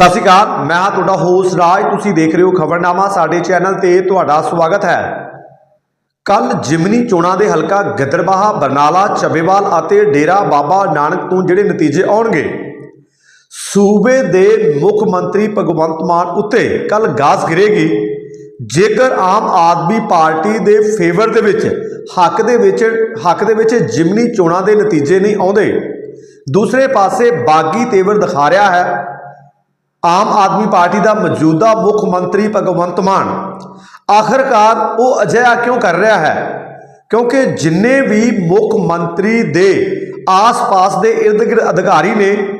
ਸਤਿ ਸ਼੍ਰੀ ਅਕਾਲ, ਮੈਂ ਹਾਂ ਤੁਹਾਡਾ ਹੋਸਟ ਰਾਜ, ਤੁਸੀਂ ਦੇਖ ਰਹੇ ਹੋ ਖਬਰਨਾਮਾ, ਸਾਡੇ ਚੈਨਲ ਤੇ ਤੁਹਾਡਾ ਸਵਾਗਤ ਹੈ। ਕੱਲ ਜਿਮਨੀ ਚੋਣਾਂ ਦੇ ਹਲਕਾ ਗਿੱਦੜਬਾਹਾ, ਬਰਨਾਲਾ ਚੱਬੇਵਾਲ ਅਤੇ ਡੇਰਾ ਬਾਬਾ ਨਾਨਕ ਤੋਂ ਜਿਹੜੇ ਨਤੀਜੇ ਆਉਣਗੇ। ਸੂਬੇ ਦੇ ਮੁੱਖ ਮੰਤਰੀ ਭਗਵੰਤ ਮਾਨ ਉੱਤੇ ਕੱਲ ਗਾਸ ਗਿਰੇਗੀ ਜੇਕਰ ਆਮ ਆਦਮੀ ਪਾਰਟੀ ਦੇ ਫੇਵਰ ਦੇ ਵਿੱਚ, ਹੱਕ ਦੇ ਵਿੱਚ, ਹੱਕ ਦੇ ਵਿੱਚ ਜਿਮਨੀ ਚੋਣਾਂ ਦੇ ਨਤੀਜੇ ਨਹੀਂ ਆਉਂਦੇ। ਦੂਸਰੇ ਪਾਸੇ ਬਾਗੀ ਤੇਵਰ ਦਿਖਾ ਰਿਹਾ ਹੈ। ਆਮ ਆਦਮੀ ਪਾਰਟੀ ਦਾ ਮੌਜੂਦਾ ਮੁੱਖ ਮੰਤਰੀ ਭਗਵੰਤ ਮਾਨ ਆਖਰਕਾਰ ਉਹ ਅਜਿਹਾ ਕਿਉਂ ਕਰ ਰਿਹਾ ਹੈ? ਕਿਉਂਕਿ ਜਿੰਨੇ ਵੀ ਮੁੱਖ ਮੰਤਰੀ ਦੇ ਆਸ-ਪਾਸ ਦੇ ਇਰਦ-ਗਿਰਦ ਅਧਿਕਾਰੀ ਨੇ,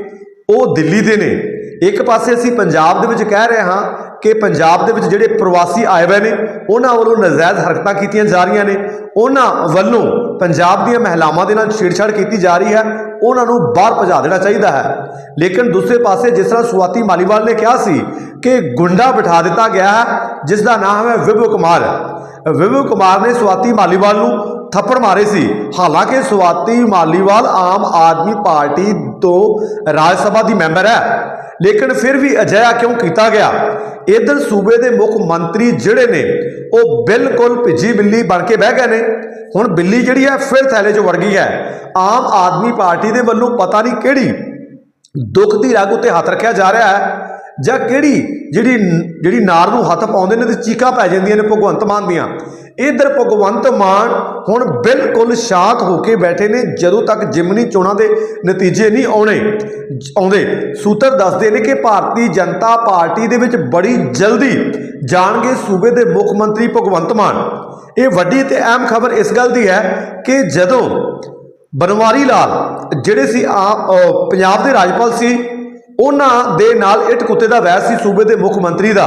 ਉਹ ਦਿੱਲੀ ਦੇ ਨੇ। ਇੱਕ ਪਾਸੇ ਅਸੀਂ ਪੰਜਾਬ ਦੇ ਵਿੱਚ ਕਹਿ ਰਹੇ ਹਾਂ ਕਿ ਪੰਜਾਬ ਦੇ ਵਿੱਚ ਜਿਹੜੇ ਪ੍ਰਵਾਸੀ ਆਏ ਹੋਏ ਨੇ, ਉਹਨਾਂ ਵੱਲੋਂ ਨਜਾਇਜ਼ ਹਰਕਤਾਂ ਕੀਤੀਆਂ ਜਾ ਰਹੀਆਂ ਨੇ। ਉਹਨਾਂ ਵੱਲੋਂ ਪੰਜਾਬ ਦੀਆਂ ਮਹਿਲਾਵਾਂ ਦੇ ਨਾਲ ਛੇੜਛਾੜ ਕੀਤੀ ਜਾ ਰਹੀ ਹੈ। ਉਹਨਾਂ ਨੂੰ ਬਾਹਰ ਭਜਾ ਦੇਣਾ ਚਾਹੀਦਾ ਹੈ। ਲੇਕਿਨ ਦੂਸਰੇ ਪਾਸੇ ਜਿਸ ਤਰ੍ਹਾਂ ਸੁਆਤੀ ਮਾਲੀਵਾਲ ਨੇ ਕਿਹਾ ਸੀ ਕਿ ਗੁੰਡਾ ਬਿਠਾ ਦਿੱਤਾ ਗਿਆ ਹੈ, ਜਿਸ ਦਾ ਨਾਮ ਹੈ ਵਿਭੂ ਕੁਮਾਰ। ਵਿਭੂ ਕੁਮਾਰ ਨੇ ਸੁਆਤੀ ਮਾਲੀਵਾਲ ਨੂੰ ਥੱਪੜ ਮਾਰੇ ਸੀ। ਹਾਲਾਂਕਿ ਸੁਆਤੀ ਮਾਲੀਵਾਲ ਆਮ ਆਦਮੀ ਪਾਰਟੀ ਤੋਂ ਰਾਜ ਸਭਾ ਦੀ ਮੈਂਬਰ ਹੈ। ਲੇਕਿਨ ਫਿਰ ਵੀ ਅਜਿਹਾ ਕਿਉਂ ਕੀਤਾ ਗਿਆ? ਇਧਰ ਸੂਬੇ ਦੇ ਮੁੱਖ ਮੰਤਰੀ ਜਿਹੜੇ ਨੇ, ਉਹ ਬਿਲਕੁਲ ਭਿੱਜੀ ਬਿੱਲੀ ਬਣ ਕੇ ਬਹਿ ਗਏ ਨੇ। ਹੁਣ ਬਿੱਲੀ ਜਿਹੜੀ ਹੈ, ਫਿਰ ਥੈਲੇ 'ਚ ਵੜ ਗਈ ਹੈ। ਆਮ ਆਦਮੀ ਪਾਰਟੀ ਦੇ ਵੱਲੋਂ ਪਤਾ ਨਹੀਂ ਕਿਹੜੀ ਦੁੱਖ ਦੀ ਰਗ ਉੱਤੇ ਹੱਥ ਰੱਖਿਆ ਜਾ ਰਿਹਾ ਹੈ। ਜਾਂ ਕਿਹੜੀ ਜਿਹੜੀ ਜਿਹੜੀ ਨਾਰ ਨੂੰ ਹੱਥ ਪਾਉਂਦੇ ਨੇ ਤੇ ਚੀਕਾਂ ਪੈ ਜਾਂਦੀਆਂ ਨੇ ਭਗਵੰਤ ਮਾਨ ਦੀਆਂ, ਇਧਰ ਭਗਵੰਤ ਮਾਨ ਹੁਣ ਬਿਲਕੁਲ ਸ਼ਾਂਤ ਹੋ ਕੇ ਬੈਠੇ ਨੇ, ਜਦੋਂ ਤੱਕ ਜਿਮਨੀ ਚੋਣਾਂ ਦੇ ਨਤੀਜੇ ਨਹੀਂ ਆਉਣੇ, ਆਉਂਦੇ, ਸੂਤਰ ਦੱਸਦੇ ਨੇ ਕਿ ਭਾਰਤੀ ਜਨਤਾ ਪਾਰਟੀ ਦੇ ਵਿੱਚ ਬੜੀ ਜਲਦੀ ਜਾਣਗੇ ਸੂਬੇ ਦੇ ਮੁੱਖ ਮੰਤਰੀ ਭਗਵੰਤ ਮਾਨ। ਇਹ ਵੱਡੀ ਤੇ ਅਹਿਮ ਖਬਰ ਇਸ ਗੱਲ ਦੀ ਹੈ ਕਿ ਜਦੋਂ ਬਨਵਾਰੀ ਲਾਲ, ਜਿਹੜੇ ਸੀ ਆਮ ਪੰਜਾਬ ਦੇ ਰਾਜਪਾਲ ਸੀ ਉਹਨਾਂ ਦੇ ਨਾਲ ਇੱਟ ਕੁੱਤੇ ਦਾ ਵੈਰ ਸੀ, ਸੂਬੇ ਦੇ ਮੁੱਖ ਮੰਤਰੀ ਦਾ।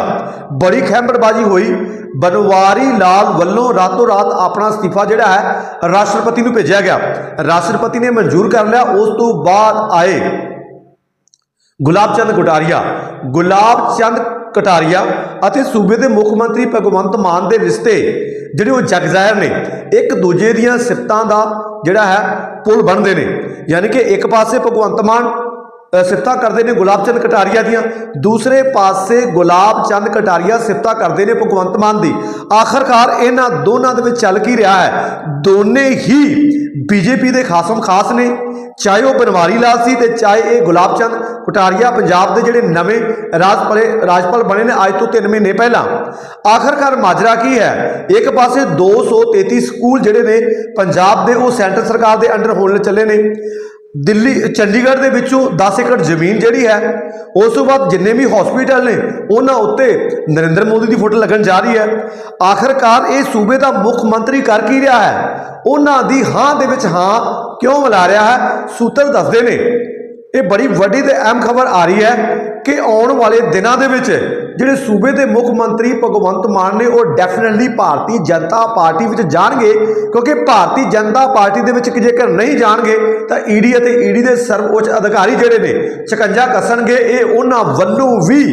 ਬੜੀ ਖੈਂਬੜਬਾਜੀ ਹੋਈ। ਬਨਵਾਰੀ ਲਾਲ ਵੱਲੋਂ ਰਾਤੋਂ ਰਾਤ ਆਪਣਾ ਅਸਤੀਫਾ ਜਿਹੜਾ ਹੈ, ਰਾਸ਼ਟਰਪਤੀ ਨੂੰ ਭੇਜਿਆ ਗਿਆ। ਰਾਸ਼ਟਰਪਤੀ ਨੇ ਮਨਜ਼ੂਰ ਕਰ ਲਿਆ, ਉਸ ਤੋਂ ਬਾਅਦ ਆਏ ਗੁਲਾਬ ਚੰਦ ਕਟਾਰੀਆ। ਗੁਲਾਬ ਚੰਦ ਕਟਾਰੀਆ ਅਤੇ ਸੂਬੇ ਦੇ ਮੁੱਖ ਮੰਤਰੀ ਭਗਵੰਤ ਮਾਨ ਦੇ ਰਿਸ਼ਤੇ ਜਿਹੜੇ ਉਹ ਜਗ ਨੇ, ਇੱਕ ਦੂਜੇ ਦੀਆਂ ਸਿਫਤਾਂ ਦਾ ਜਿਹੜਾ ਹੈ ਪੁਲ ਬਣਦੇ ਨੇ। ਯਾਨੀ ਕਿ ਇੱਕ ਪਾਸੇ ਭਗਵੰਤ ਮਾਨ ਸਿਫਤਾਂ ਕਰਦੇ ਨੇ ਗੁਲਾਬ ਚੰਦ ਕਟਾਰੀਆ ਦੀਆਂ। ਦੂਸਰੇ ਪਾਸੇ ਗੁਲਾਬ ਚੰਦ ਕਟਾਰੀਆ ਸਿਫਤਾਂ ਕਰਦੇ ਨੇ ਭਗਵੰਤ ਮਾਨ ਦੀ। ਆਖਰਕਾਰ ਇਹਨਾਂ ਦੋਨਾਂ ਦੇ ਵਿੱਚ ਚੱਲ ਕੀ ਰਿਹਾ ਹੈ? ਦੋਨੇ ਹੀ ਬੀਜੇਪੀ ਦੇ ਖਾਸਮ ਖਾਸ ਨੇ। ਚਾਹੇ ਉਹ ਬਨਵਾਰੀ ਲਾਲ ਸੀ ਤੇ ਚਾਹੇ ਇਹ ਗੁਲਾਬ ਚੰਦ ਕਟਾਰੀਆ ਪੰਜਾਬ ਦੇ ਜਿਹੜੇ ਨਵੇਂ ਰਾਜਪਾਲੇ ਰਾਜਪਾਲ ਬਣੇ ਨੇ ਅੱਜ ਤੋਂ 3 ਮਹੀਨੇ ਪਹਿਲਾਂ। ਆਖਰਕਾਰ ਮਾਜਰਾ ਕੀ ਹੈ? ਇੱਕ ਪਾਸੇ 233 ਸਕੂਲ ਜਿਹੜੇ ਨੇ, ਪੰਜਾਬ ਦੇ ਉਹ ਸੈਂਟਰ ਸਰਕਾਰ ਦੇ ਅੰਡਰ ਹੋਣ ਚੱਲੇ ਨੇ। ਦਿੱਲੀ, ਚੰਡੀਗੜ੍ਹ ਦੇ ਵਿੱਚੋਂ 10 ਏਕੜ ਜ਼ਮੀਨ ਜਿਹੜੀ ਹੈ, ਉਸ ਤੋਂ ਬਾਅਦ ਜਿੰਨੇ ਵੀ ਹਸਪੀਟਲ ਨੇ, ਉਹਨਾਂ ਉੱਤੇ ਨਰਿੰਦਰ ਮੋਦੀ ਦੀ ਫੋਟੋ ਲੱਗਣ ਜਾ ਰਹੀ ਹੈ। ਆਖਰਕਾਰ ਇਹ ਸੂਬੇ ਦਾ ਮੁੱਖ ਮੰਤਰੀ ਕਰ ਕੀ ਰਿਹਾ ਹੈ? ਉਹਨਾਂ ਦੀ ਹਾਂ ਦੇ ਵਿੱਚ ਹਾਂ ਕਿਉਂ ਮਿਲਾ ਰਿਹਾ ਹੈ? ਸੂਤਰ ਦੱਸਦੇ ਨੇ ਇਹ ਬੜੀ ਵੱਡੀ ਤੇ ਅਹਿਮ ਖਬਰ ਆ ਰਹੀ ਹੈ ਕਿ ਆਉਣ ਵਾਲੇ ਦਿਨਾਂ ਦੇ ਵਿੱਚ ਜਿਹੜੇ ਸੂਬੇ ਦੇ ਮੁੱਖ ਮੰਤਰੀ ਭਗਵੰਤ ਮਾਨ ਨੇ, ਉਹ ਡੈਫੀਨਿਟਲੀ ਭਾਰਤੀ ਜਨਤਾ ਪਾਰਟੀ ਵਿੱਚ ਜਾਣਗੇ, ਕਿਉਂਕਿ ਭਾਰਤੀ ਜਨਤਾ ਪਾਰਟੀ ਦੇ ਵਿੱਚ ਜੇਕਰ ਨਹੀਂ ਜਾਣਗੇ, ਤਾਂ ਈਡੀ ਅਤੇ ਈਡੀ ਦੇ ਸਰਵਉੱਚ ਅਧਿਕਾਰੀ ਜਿਹੜੇ ਨੇ ਸ਼ਿਕੰਜਾ ਕੱਸਣਗੇ। ਇਹ ਉਹਨਾਂ ਵੱਲੋਂ ਵੀ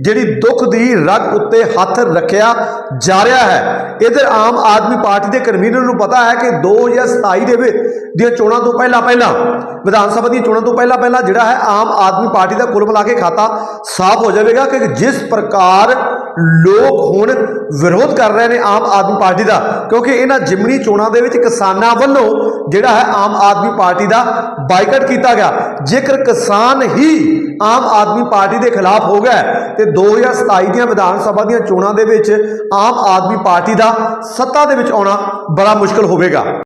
ਜਿਹੜੀ ਦੁੱਖ ਦੀ ਰਗ ਉੱਤੇ ਹੱਥ ਰੱਖਿਆ ਜਾ ਰਿਹਾ ਹੈ। ਇਧਰ ਆਮ ਆਦਮੀ ਪਾਰਟੀ ਦੇ ਕਨਵੀਨਰ ਨੂੰ ਪਤਾ ਹੈ ਕਿ 2027 ਦੇ ਵਿੱਚ ਦੀਆਂ ਚੋਣਾਂ ਤੋਂ ਪਹਿਲਾਂ ਪਹਿਲਾਂ ਵਿਧਾਨ ਸਭਾ ਦੀਆਂ ਚੋਣਾਂ ਤੋਂ ਪਹਿਲਾਂ ਪਹਿਲਾਂ ਜਿਹੜਾ ਹੈ ਆਮ ਆਦਮੀ ਪਾਰਟੀ ਦਾ ਕੁੱਲ ਮਿਲਾ ਕੇ ਖਾਤਾ ਸਾਫ਼ ਹੋ ਜਾਵੇਗਾ ਕਿ ਜਿਸ ਪ੍ਰਕਾਰ ਲੋਕ ਹੁਣ ਵਿਰੋਧ ਕਰ ਰਹੇ ਨੇ ਆਮ ਆਦਮੀ ਪਾਰਟੀ ਦਾ, ਕਿਉਂਕਿ ਇਹਨਾਂ ਜਿਮਨੀ ਚੋਣਾਂ ਦੇ ਵਿੱਚ ਕਿਸਾਨਾਂ ਵੱਲੋਂ ਜਿਹੜਾ ਹੈ ਆਮ ਆਦਮੀ ਪਾਰਟੀ ਦਾ ਬਾਈਕਾਟ ਕੀਤਾ ਗਿਆ। ਜੇਕਰ ਕਿਸਾਨ ਹੀ ਆਮ ਆਦਮੀ ਪਾਰਟੀ ਦੇ ਖਿਲਾਫ ਹੋ ਗਿਆ ਤੇ 2027 ਦੀਆਂ ਵਿਧਾਨ ਸਭਾ ਦੀਆਂ ਚੋਣਾਂ ਦੇ ਵਿੱਚ ਆਮ ਆਦਮੀ ਪਾਰਟੀ ਦਾ ਸੱਤਾ ਦੇ ਵਿੱਚ ਆਉਣਾ ਬੜਾ ਮੁਸ਼ਕਲ ਹੋਵੇਗਾ।